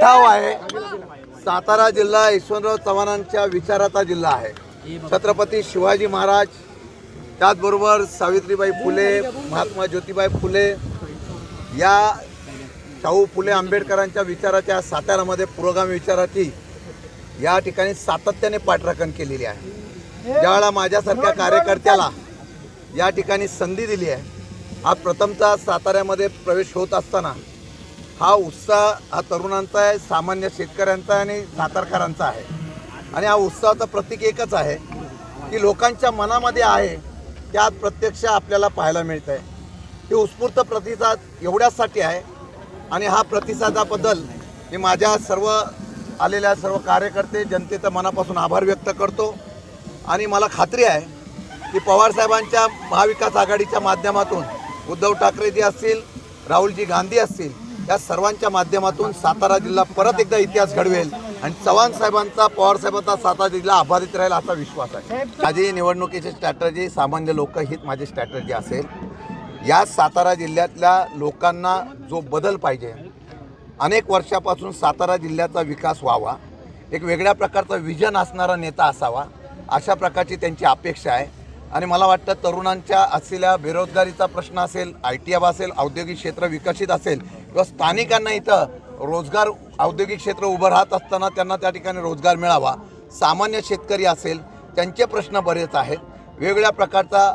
उठाव आहे. सातारा जिल्हा यशवंतराव चव्हाणांच्या विचाराचा जिल्हा आहे. छत्रपती शिवाजी महाराज त्याचबरोबर सावित्रीबाई फुले महात्मा ज्योतिबाई फुले या शाहू फुले आंबेडकरांच्या विचाराच्या साताऱ्यामध्ये पुरोगामी विचाराची या ठिकाणी सातत्याने पाठराखण केलेली आहे. ज्यावेळेला माझ्यासारख्या कार्यकर्त्याला या ठिकाणी संधी दिली आहे हा प्रथमचा साताऱ्यामध्ये प्रवेश होत असताना हा उत्साह हा तरुणांचा आहे सामान्य शेतकऱ्यांचा आणि सातारकरांचा आहे. आणि हा उत्साहाचं प्रतीक एकच आहे की लोकांच्या मनामध्ये आहे त्यात प्रत्यक्ष आपल्याला पाहायला मिळत आहे हे उत्स्फूर्त प्रतिसाद एवढ्यासाठी आहे आणि हा प्रतिसादाबद्दल मी माझ्या सर्व आलेल्या सर्व कार्यकर्ते जनतेचा मनापासून आभार व्यक्त करतो. आणि मला खात्री आहे की पवारसाहेबांच्या महाविकास आघाडीच्या माध्यमातून उद्धव ठाकरेजी असतील राहुलजी गांधी असतील या सर्वांच्या माध्यमातून सातारा जिल्हा परत एकदा इतिहास घडवेल आणि चव्हाण साहेबांचा पवार साहेबांचा सातारा जिल्हा आभारित राहील असा विश्वास आहे. माझी निवडणुकीची स्ट्रॅटर्जी सामान्य लोकहित माझी स्ट्रॅटर्जी असेल. या सातारा जिल्ह्यातल्या लोकांना जो बदल पाहिजे अनेक वर्षापासून सातारा जिल्ह्याचा विकास व्हावा एक वेगळ्या प्रकारचा विजन असणारा नेता असावा अशा प्रकारची त्यांची अपेक्षा आहे. आणि मला वाटतं तरुणांच्या असलेल्या बेरोजगारीचा प्रश्न असेल आय टी एफ असेल औद्योगिक क्षेत्र विकसित असेल किंवा स्थानिकांना इथं रोजगार औद्योगिक क्षेत्र उभं राहत असताना त्यांना त्या ठिकाणी रोजगार मिळावा. सामान्य शेतकरी असेल त्यांचे प्रश्न बरेच आहेत. वेगवेगळ्या प्रकारचा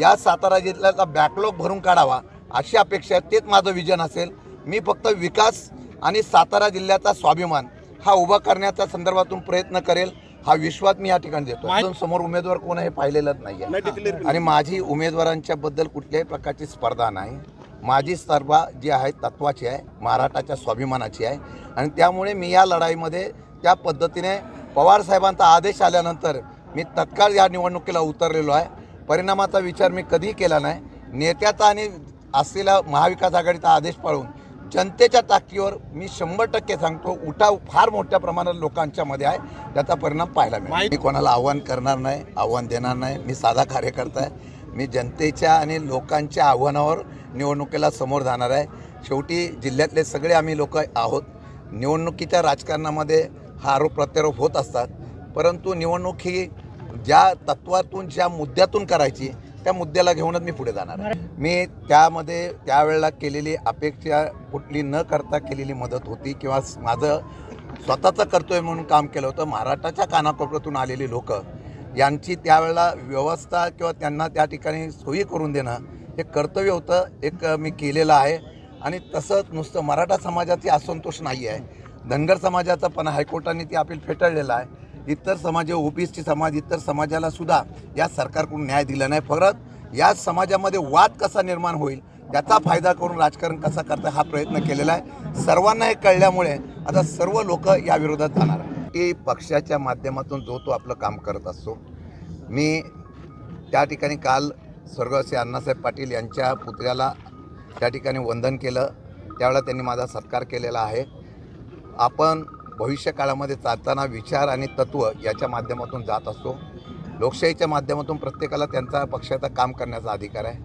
या सातारा जिल्ह्याचा बॅकलॉग भरून काढावा अशी अपेक्षा आहे. तेच माझं विजन असेल. मी फक्त विकास आणि सातारा जिल्ह्याचा स्वाभिमान हा उभा करण्याच्या संदर्भातून प्रयत्न करेल. हा विश्वास मी या ठिकाणी देतो अजून समोर उमेदवार कोण आहे पाहिलेलंच नाही आहे आणि माझी उमेदवारांच्या बद्दल कुठल्याही प्रकारची स्पर्धा नाही. माझी स्पर्धा जी आहे तत्वाची आहे महाराष्ट्राच्या स्वाभिमानाची आहे. आणि त्यामुळे मी या लढाईमध्ये त्या पद्धतीने पवार साहेबांचा आदेश आल्यानंतर मी तत्काळ या निवडणुकीला उतरलेलो आहे. परिणामाचा विचार मी कधीही केला नाही. नेत्याचा आणि असलेला महाविकास आघाडीचा आदेश पाळून जनतेच्या ताकदीवर मी शंभर टक्के सांगतो उठाव फार मोठ्या प्रमाणात लोकांच्या मध्ये आहे. त्याचा परिणाम पाहायला मिळेल. मी कोणाला आव्हान करणार नाही आव्हान देणार नाही. मी साधा कार्यकर्ता आहे. मी जनतेच्या आणि लोकांच्या आव्हानावर निवडणुकीला समोर जाणार आहे. शेवटी जिल्ह्यातले सगळे आम्ही लोक आहोत. निवडणुकीच्या राजकारणामध्ये हा आरोप प्रत्यारोप होत असतात. परंतु निवडणूक ही ज्या तत्वातून ज्या मुद्द्यातून करायची त्या मुद्द्याला घेऊनच मी पुढे जाणार आहे. मी त्यामध्ये त्यावेळेला केलेली अपेक्षा कुठली न करता केलेली मदत होती किंवा माझं स्वतःचं कर्तव्य म्हणून काम केलं होतं. महाराष्ट्राच्या कानाकोपऱ्यातून आलेली लोक यांची त्यावेळेला व्यवस्था किंवा त्यांना त्या ठिकाणी सोयी करून देणं हे कर्तव्य होतं एक मी केलेलं आहे. आणि तसंच नुसतं मराठा समाजाची असंतोष नाही आहे धनगर समाजाचा पण हायकोर्टाने ती अपील फेटाळलेलं आहे. इतर समाज ओ पी एसटी समाज इतर समाजाला सुद्धा या सरकारकडून न्याय दिला नाही. परत या समाजामध्ये वाद कसा निर्माण होईल त्याचा फायदा करून राजकारण कसा करता हा प्रयत्न केलेला आहे. सर्वांना हे कळल्यामुळे आता सर्व लोक या विरोधात जाणार की पक्षाच्या माध्यमातून जो तो आपलं काम करत असतो. मी त्या ठिकाणी काल स्वर्गवासी अण्णासाहेब पाटील यांच्या पुतळ्याला त्या ठिकाणी वंदन केलं. त्यावेळेला त्यांनी माझा सत्कार केलेला आहे. आपण भविष्य काळामध्ये चालताना विचार आणि तत्त्व याच्या माध्यमातून जात असतो. लोकशाहीच्या माध्यमातून प्रत्येकाला त्यांचा पक्षाचं काम करण्याचा अधिकार आहे.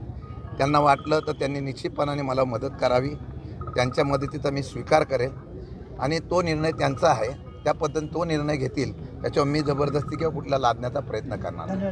त्यांना वाटलं तर त्यांनी निश्चितपणाने मला मदत करावी. त्यांच्या मदतीचा मी स्वीकार करेल. आणि तो निर्णय त्यांचा आहे. त्या पद्धतीने तो निर्णय घेतील. त्याच्यावर मी जबरदस्ती किंवा कुठला लादण्याचा प्रयत्न करणार